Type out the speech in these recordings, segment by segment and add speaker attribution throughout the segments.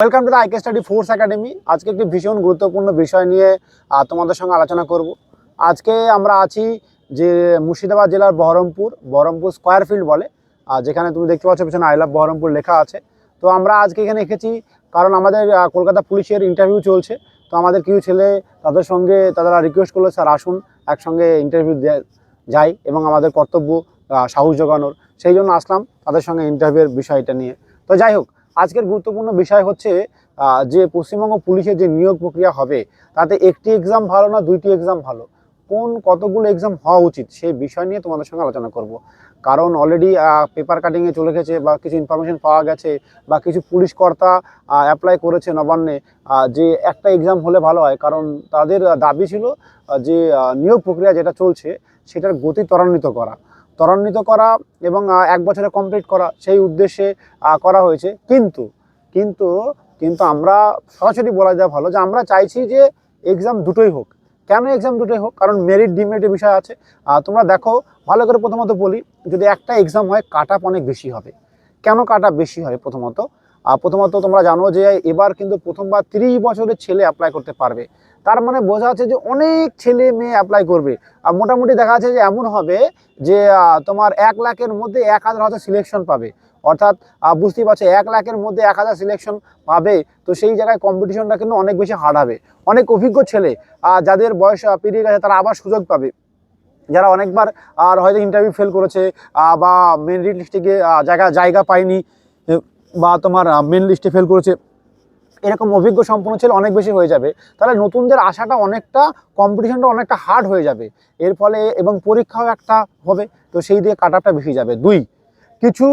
Speaker 1: Welcome to the IK study force academy আজকে একটি ভীষণ গুরুত্বপূর্ণ বিষয় নিয়ে তোমাদের সঙ্গে আলোচনা করব। আজকে আমরা আছি যে মুর্শিদাবাদ জেলার বহরমপুর বহরমপুর স্কোয়ার ফিল্ড বলে যেখানে তুমি দেখতে পাচ্ছ পিছনে আই লাভ বহরমপুর লেখা আছে। তো আমরা আজকে এখানে এসেছি কারণ আমাদের কলকাতা পুলিশের ইন্টারভিউ চলছে। তো আমাদের কিছু ছেলে তাদের সঙ্গে তারা রিকোয়েস্ট করল, স্যার, আসুন, একসঙ্গে ইন্টারভিউ যাই। এবং আমাদের কর্তব্য সাহস জোগানোর। সেই জন্য আসলাম তাদের সঙ্গে ইন্টারভিউয়ের বিষয়টা নিয়ে। তো যাই হোক আজকের গুরুত্বপূর্ণ বিষয় হচ্ছে যে পশ্চিমবঙ্গ পুলিশের যে নিয়োগ প্রক্রিয়া হবে, তাতে একটি এক্সাম ভালো না দুইটি এক্সাম ভালো? কোন কতগুলো এক্সাম হওয়া উচিত সেই বিষয় নিয়ে তোমাদের সঙ্গে আলোচনা করব। কারণ অলরেডি পেপার কাটিংয়ে চলে গেছে বা কিছু ইনফরমেশন পাওয়া গেছে বা কিছু পুলিশ কর্তা অ্যাপ্লাই করেছে নবান্নে যে একটা এক্সাম হলে ভালো হয়। কারণ তাদের দাবি ছিল যে নিয়োগ প্রক্রিয়া যেটা চলছে, সেটার গতি ত্বরান্বিত করা। ত্বরান্বিত করা এবং এক বছরে কমপ্লিট করা, সেই উদ্দেশ্যে করা হয়েছে। কিন্তু কিন্তু কিন্তু আমরা সরাসরি বলা যায় ভালো যে আমরা চাইছি যে এক্সাম দুটোই হোক। কেন এক্সাম দুটোই হোক? কারণ মেরিট ডিমেরিটের বিষয় আছে। তোমরা দেখো, ভালো করে প্রথমত বলি, যদি একটা এক্সাম হয়, কাট আপ অনেক বেশি হবে। কেন কাট আপ বেশি হয় প্রথমত? প্রথমত তোমরা জানো যে এবার কিন্তু প্রথমবার তিরিশ বছরের ছেলে অ্যাপ্লাই করতে পারবে। তার মানে বোঝা যাচ্ছে যে অনেক ছেলে মেয়ে অ্যাপ্লাই করবে। আর মোটামুটি দেখা যাচ্ছে যে এমন হবে যে তোমার এক লাখের মধ্যে এক হাজার হয়তো সিলেকশন পাবে। অর্থাৎ বুঝতেই পারছ, এক লাখের মধ্যে এক হাজার সিলেকশন পাবে, তো সেই জায়গায় কম্পিটিশনটা কিন্তু অনেক বেশি হার্ড হবে। অনেক অভিজ্ঞ ছেলে যাদের বয়স পেরিয়ে গেছে, তারা আবার সুযোগ পাবে। যারা অনেকবার, আর হয়তো ইন্টারভিউ ফেল করেছে বা মেরিট লিস্টে গিয়ে জায়গা জায়গা পায়নি, বা তোমার মেন লিস্টে ফেল করেছে এরকম অভিজ্ঞ সম্পন্ন ছেলে অনেক বেশি হয়ে যাবে, তাহলে নতুনদের আসাটা অনেকটা কম্পিটিশনটা অনেকটা হার্ড হয়ে যাবে। এর ফলে এবং পরীক্ষাও একটা হবে, তো সেই দিয়ে কাট আপটা বেশি যাবে। দুই, কিছু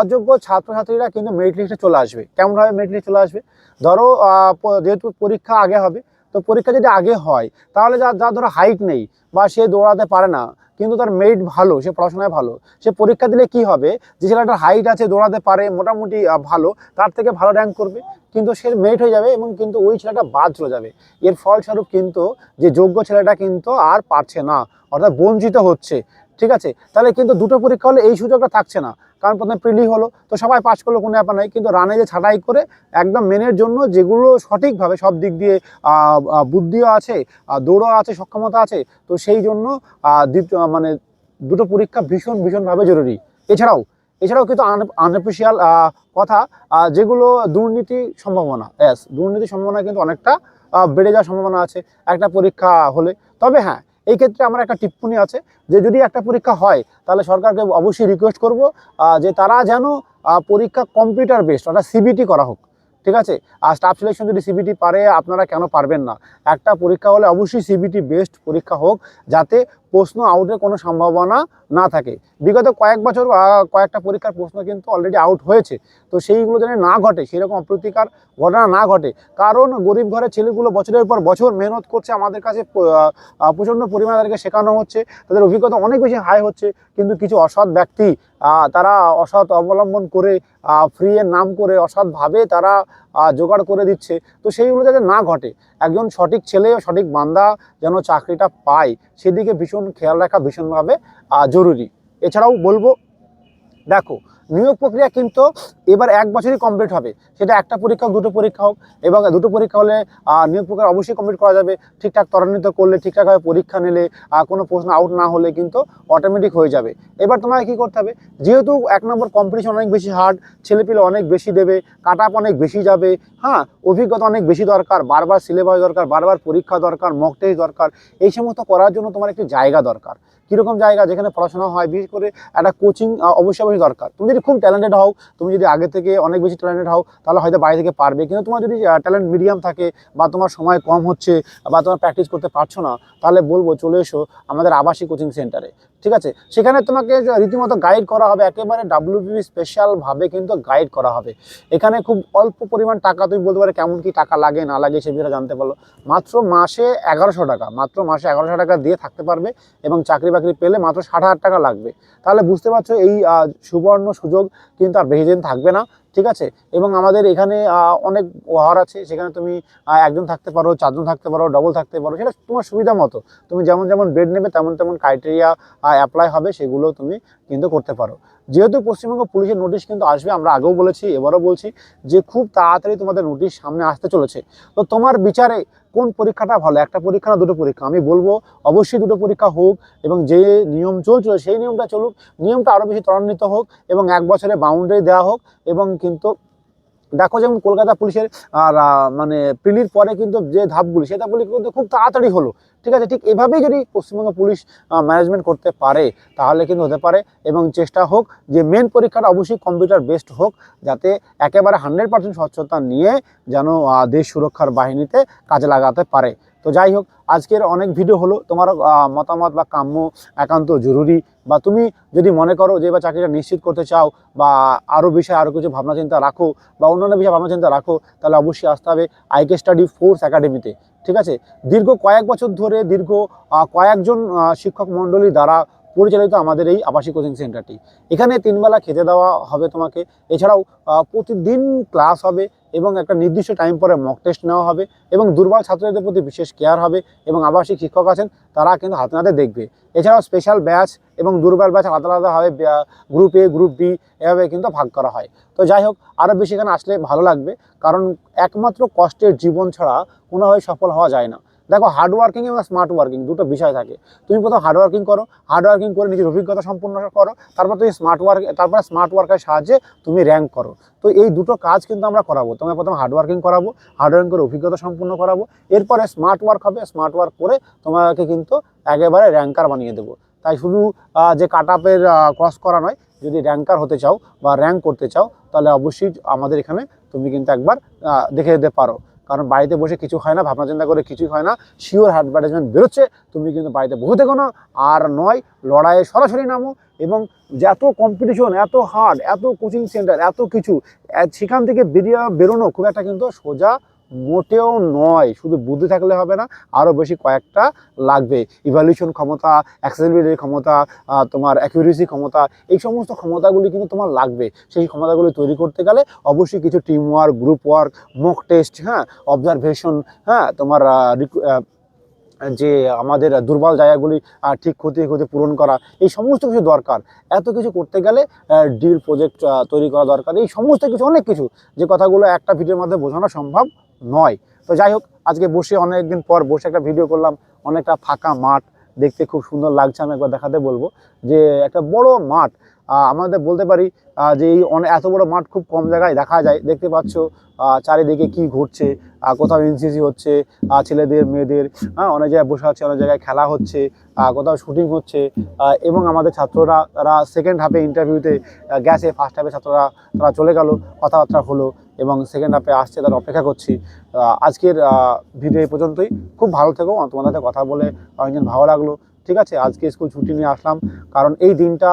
Speaker 1: অযোগ্য ছাত্রছাত্রীরা কিন্তু মেরিট লিস্টে চলে আসবে। কেমনভাবে মেরিট লিস্টে চলে আসবে? ধরো যেহেতু পরীক্ষা আগে হবে তো পরীক্ষা যদি আগে হয়, তাহলে যা যা ধরো হাইট নেই বা সে দৌড়াতে পারে না, কিন্তু তার মেরিট ভালো, সে পড়াশোনায় ভালো, সে পরীক্ষা দিলে কি হবে? যে ছেলেটার হাইট আছে, দৌড়াতে পারে, মোটামুটি ভালো, তার থেকে ভালো র্যাঙ্ক করবে, কিন্তু সে মেরিট হয়ে যাবে এবং কিন্তু ওই ছেলেটা বাদ চলে যাবে। এর ফলস্বরূপ কিন্তু যে যোগ্য ছেলেটা কিন্তু আর পারছে না, অর্থাৎ বঞ্চিত হচ্ছে। ঠিক আছে? তাহলে কিন্তু দুটো পরীক্ষা হলে এই সুযোগটা থাকছে না। কারণ প্রথমে প্রিলি হলো, তো সবাই পাস করল, কোনো ব্যাপার নাই। কিন্তু রানে যে ছাঁটাই করে একদম মেনের জন্য যেগুলো সঠিকভাবে সব দিক দিয়ে বুদ্ধিও আছে দৌড়ও আছে, সক্ষমতা আছে, তো সেই জন্য দ্বিতীয় মানে দুটো পরীক্ষা ভীষণ, ভীষণভাবে জরুরি। এছাড়াও এছাড়াও কিন্তু আনঅফিসিয়াল কথা যেগুলো দুর্নীতি সম্ভাবনা অ্যাস দুর্নীতি সম্ভাবনা কিন্তু অনেকটা বেড়ে যাওয়ার সম্ভাবনা আছে একটা পরীক্ষা হলে। তবে হ্যাঁ এই ক্ষেত্রে আমার একটা টিপ্পনি আছে যে যদি একটা পরীক্ষা হয়, তাহলে সরকারকে অবশ্যই রিকোয়েস্ট করব যে তারা যেন পরীক্ষা কম্পিউটার বেসড অর্থাৎ সিবিটি করা হোক, ঠিক আছে? আর স্টাফ সিলেকশন যদি সিবিটি পারে, আপনারা কেন পারবেন না? একটা পরীক্ষা হলে অবশ্যই সিবিটি বেসড পরীক্ষা হোক, যাতে প্রশ্ন আউটের কোনো সম্ভাবনা না থাকে। বিগত কয়েক বছর কয়েকটা পরীক্ষার প্রশ্ন কিন্তু অলরেডি আউট হয়েছে। তো সেইগুলো যেন না ঘটে, সেরকম অপ্রতিকার ঘটনা না ঘটে, কারণ গরিব ঘরের ছেলেগুলো বছরের পর বছর মেহনত করছে, আমাদের কাছে প্রচণ্ড পরিমাণে তাদেরকে শেখানো হচ্ছে। তাদের অভিজ্ঞতা অনেক বেশি হাই হচ্ছে, কিন্তু কিছু অসৎ ব্যক্তি তারা অসৎ অবলম্বন করে ফ্রি এর নাম করে অসৎভাবে তারা জোগাড় করে দিচ্ছে। তো সেই যাতে না ঘটে, একজন সঠিক ছেলে সঠিক বান্দা যেন চাকরিটা পায়, সেদিকে ভীষণ খেয়াল রাখা ভীষণভাবে জরুরি। এছাড়াও বলব, দেখো নিয়োগ প্রক্রিয়া কিন্তু এবার এক বছরই কমপ্লিট হবে। সেটা একটা পরীক্ষা হোক, দুটো পরীক্ষা হোক এবং দুটো পরীক্ষা হলে নিয়োগ প্রক্রিয়া অবশ্যই কমপ্লিট করা যাবে। ঠিকঠাক ত্বরান্বিত করলে, ঠিকঠাকভাবে পরীক্ষা নিলে কোনো প্রশ্ন আউট না হলে কিন্তু অটোমেটিক হয়ে যাবে। এবার তোমাকে কী করতে হবে? যেহেতু এক নম্বর কম্পিটিশন অনেক বেশি হার্ড ছেলেপিলে অনেক বেশি দেবে কাট আপ অনেক বেশি যাবে হ্যাঁ অভিজ্ঞতা অনেক বেশি দরকার, বারবার সিলেবাস দরকার, বারবার পরীক্ষা দরকার মক টেস্ট দরকার, এই সমস্ত করার জন্য তোমার একটি জায়গা দরকার। কীরকম জায়গা? যেখানে পড়াশোনা হয়, বিশেষ করে একটা কোচিং অবশ্যই অবশ্যই দরকার। তুমি যদি খুব ট্যালেন্টেড হও, তুমি যদি আগে থেকে অনেক বেশি ট্যালেন্টেড হও, তাহলে হয়তো বাইরে থেকে পারবে। কিন্তু তোমার যদি ট্যালেন্ট মিডিয়াম থাকে বা তোমার সময় কম হচ্ছে বা তোমার প্র্যাকটিস করতে পারছ না, তাহলে বলব চলে এসো আমাদের আবাসিক কোচিং সেন্টারে ঠিক আছে? সেখানে তোমাকে রীতিমতো গাইড করা হবে, একেবারে ডাব্লিউবিবি স্পেশালভাবে কিন্তু গাইড করা হবে। এখানে খুব অল্প পরিমাণ টাকা, তুমি বলতে পারো কেমন কি টাকা লাগে, না লাগে, সে বিষয়ে জানতে পারল। মাত্র মাসে এগারোশো টাকা, মাত্র মাসে এগারোশো টাকা দিয়ে থাকতে পারবে এবং চাকরি বাকরি পেলে মাত্র ষাট হাজার টাকা লাগবে। তাহলে বুঝতে পারছ এই সুবর্ণ সুযোগ কিন্তু আর বেশি দিন থাকবে না, ঠিক আছে? এবং আমাদের এখানে অনেক ঘর আছে, সেখানে তুমি একজন থাকতে পারো, চারজন থাকতে পারো ডবল থাকতে পারো, সেটা তোমার সুবিধা মতো। তুমি যেমন যেমন বেড নেবে, তেমন তেমন ক্রাইটেরিয়া অ্যাপ্লাই হবে, সেগুলো তুমি কিন্তু করতে পারো। যেহেতু পশ্চিমবঙ্গ পুলিশের নোটিশ কিন্তু আসবে, আমরা আগেও বলেছি, এবারও বলছি যে খুব তাড়াতাড়ি তোমাদের নোটিশ সামনে আসতে চলেছে। তো তোমার বিচারে কোন পরীক্ষাটা ভালো? একটা পরীক্ষা না দুটো পরীক্ষা? আমি বলব অবশ্যই দুটো পরীক্ষা হোক এবং যে নিয়ম চলছিল সেই নিয়মটা চলুক। নিয়মটা আরও বেশি ত্বরান্বিত হোক এবং এক বছরে বাউন্ডারি দেওয়া হোক এবং কিন্তু দেখো যেমন কলকাতা পুলিশের, আর মানে প্রিলির পরে কিন্তু যে ধাপগুলি সে ধাপগুলি কিন্তু খুব তাড়াতাড়ি হলো। ঠিক আছে? ঠিক এভাবেই যদি পশ্চিমবঙ্গ পুলিশ ম্যানেজমেন্ট করতে পারে, তাহলে কিন্তু হতে পারে। এবং চেষ্টা হোক যে মেন পরীক্ষাটা অবশ্যই কম্পিউটার বেসড হোক, যাতে একেবারে হান্ড্রেড পার্সেন্ট স্বচ্ছতা নিয়ে যেন দেশ সুরক্ষার বাহিনীতে কাজে লাগাতে পারে। তো যাই হোক, আজকের অনেক ভিডিও হলো। তোমার মতামত বা কাম্য একান্ত জরুরি। বা তুমি যদি মনে করো যে বা চাকরিটা নিশ্চিত করতে চাও বা আরও বিষয়ে আরও কিছু ভাবনা চিন্তা রাখো বা অন্যান্য বিষয়ে ভাবনা চিন্তা রাখো, তাহলে অবশ্যই আসতে হবে আইকে স্টাডি ফোর্স একাডেমিতে ঠিক আছে? দীর্ঘ কয়েক বছর ধরে দীর্ঘ কয়েকজন শিক্ষক মণ্ডলী দ্বারা পরিচালিত আমাদের এই আবাসিক কোচিং সেন্টারটি। এখানে তিনবেলা খেতে দেওয়া হবে তোমাকে। এছাড়াও প্রতিদিন ক্লাস হবে এবং একটা নির্দিষ্ট টাইম পরে মক টেস্ট নেওয়া হবে এবং দুর্বল ছাত্রদের প্রতি বিশেষ কেয়ার হবে এবং আবাসিক শিক্ষক আছেন, তারা কিন্তু হাতে নাতে দেখবে। এছাড়াও স্পেশাল ব্যাচ এবং দুর্বল ব্যাচ আলাদা আলাদাভাবে গ্রুপ এ গ্রুপ বি এভাবে কিন্তু ভাগ করা হয়। তো যাই হোক, আরও বেশি এখানে আসলে ভালো লাগবে, কারণ একমাত্র কষ্টের জীবন ছাড়া কোনোভাবে সফল হওয়া যায় না। দেখো হার্ড ওয়ার্কিং এবং স্মার্ট ওয়ার্কিং দুটো বিষয় থাকে। তুমি প্রথম হার্ড ওয়ার্কিং করো হার্ড ওয়ার্কিং করে নিজের অভিজ্ঞতা সম্পূর্ণ করো, তারপর তুমি স্মার্ট ওয়ার্ক তারপর স্মার্ট ওয়ার্কের সাহায্যে তুমি র্যাঙ্ক করো। তো এই দুটো কাজ কিন্তু আমরা করাবো। তোমায় প্রথম হার্ড ওয়ার্কিং করাবো হার্ড ওয়ার্কিং করে অভিজ্ঞতা সম্পূর্ণ করাবো, এরপরে স্মার্ট ওয়ার্ক হবে স্মার্ট ওয়ার্ক করে তোমাকে কিন্তু একেবারে র্যাঙ্কার বানিয়ে দেবো। তাই শুধু যে কাট আপের ক্রস করা নয়, যদি র্যাঙ্কার হতে চাও বা র্যাঙ্ক করতে চাও, তাহলে অবশ্যই আমাদের এখানে তুমি কিন্তু একবার দেখে যেতে পারো। কারণ বাড়িতে বসে কিছু হয় না, ভাবনা চিন্তা করে কিছুই হয় না শিওর অ্যাডভার্টাইজমেন্ট বেরোচ্ছে, তুমি কিন্তু বাড়িতে বসে থেকো না। আর নয়, লড়াইয়ে সরাসরি নামো এবং এত কম্পিটিশন এত হার্ড এত কোচিং সেন্টার এত কিছু সেখান থেকে বেরিয়ে বেরোনো খুব একটা কিন্তু সোজা মোটেও নয়, শুধু বুদ্ধি থাকলে হবে না আরও বেশি কয়েকটা লাগবে। ইভ্যালুয়েশন ক্ষমতা অ্যাক্সেসিবিলিটির ক্ষমতা তোমার অ্যাকিউরেসি ক্ষমতা, এই সমস্ত ক্ষমতাগুলি কিন্তু তোমার লাগবে। সেই ক্ষমতাগুলি তৈরি করতে গেলে অবশ্যই কিছু team work group work mock test হ্যাঁ অবজারভেশন হ্যাঁ তোমার যে আমাদের দুর্বল জায়গাগুলি ঠিক ক্ষতি ক্ষতি পূরণ করা, এই সমস্ত কিছু দরকার। এত কিছু করতে গেলে ডিল প্রজেক্ট তৈরি করা দরকার। এই সমস্ত কিছু, অনেক কিছু, যে কথাগুলো একটা ভিডিওর মধ্যে বোঝানো সম্ভব নয়। তো যাই হোক, আজকে বসে অনেকদিন পর বসে একটা ভিডিও করলাম, অনেকটা ফাঁকা মাঠ দেখতে খুব সুন্দর লাগছে, আমি একবার দেখাতে বলব। যে একটা বড় মাঠ আমাদের বলতে পারি যে এই অনেক এত বড় মাঠ খুব কম জায়গায় দেখা যায়। দেখতে পাচ্ছ চারিদিকে কি ঘটছে কোথাও এনসিসি হচ্ছে ছেলেদের, মেয়েদের হ্যাঁ অনেক জায়গায় বসে আছে, অনেক জায়গায় খেলা হচ্ছে কোথাও শুটিং হচ্ছে এবং আমাদের ছাত্ররা, তারা সেকেন্ড হাফে ইন্টারভিউতে গেছে ফার্স্ট হাফে ছাত্ররা, তারা চলে গেল, কথাবার্তা হলো। এবং সেকেন্ড হাফে আসছে, তার অপেক্ষা করছি। আজকের ভিডিও এই পর্যন্তই। খুব ভালো থেকো তোমাদের সাথে কথা বলে অনেকদিন ভালো লাগল। ঠিক আছে? আজকে স্কুল ছুটি নিয়ে আসলাম। কারণ এই দিনটা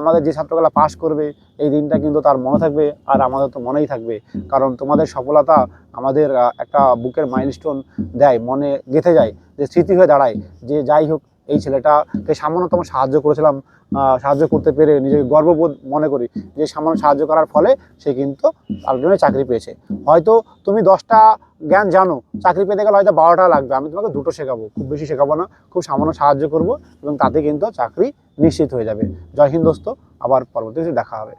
Speaker 1: আমাদের যে ছাত্রগুলো পাশ করবে, এই দিনটা কিন্তু তার মনে থাকবে আর আমাদের তো মনেই থাকবে। কারণ তোমাদের সফলতা আমাদের একটা বুকের মাইলস্টোন দেয়, মনে গেঁথে যায়, যে স্মৃতি হয়ে দাঁড়ায়। যে যাই হোক এই ছেলেটাকে সামান্যতম সাহায্য করেছিলাম সাহায্য করতে পেরে নিজেকে গর্ববোধ মনে করি যে সামান্য সাহায্য করার ফলে সে কিন্তু আলটিমেট চাকরি পেয়েছে। হয়তো তুমি দশটা জ্ঞান জানো, চাকরি পেতে গেলে হয়তো বারোটা লাগবে। আমি তোমাকে দুটো শেখাবো, খুব বেশি শেখাবো না, খুব সামান্য সাহায্য করব এবং তাতে কিন্তু চাকরি নিশ্চিত হয়ে যাবে। জয় হিন্দ দোস্ত, আবার পরবর্তীতে দেখা হবে।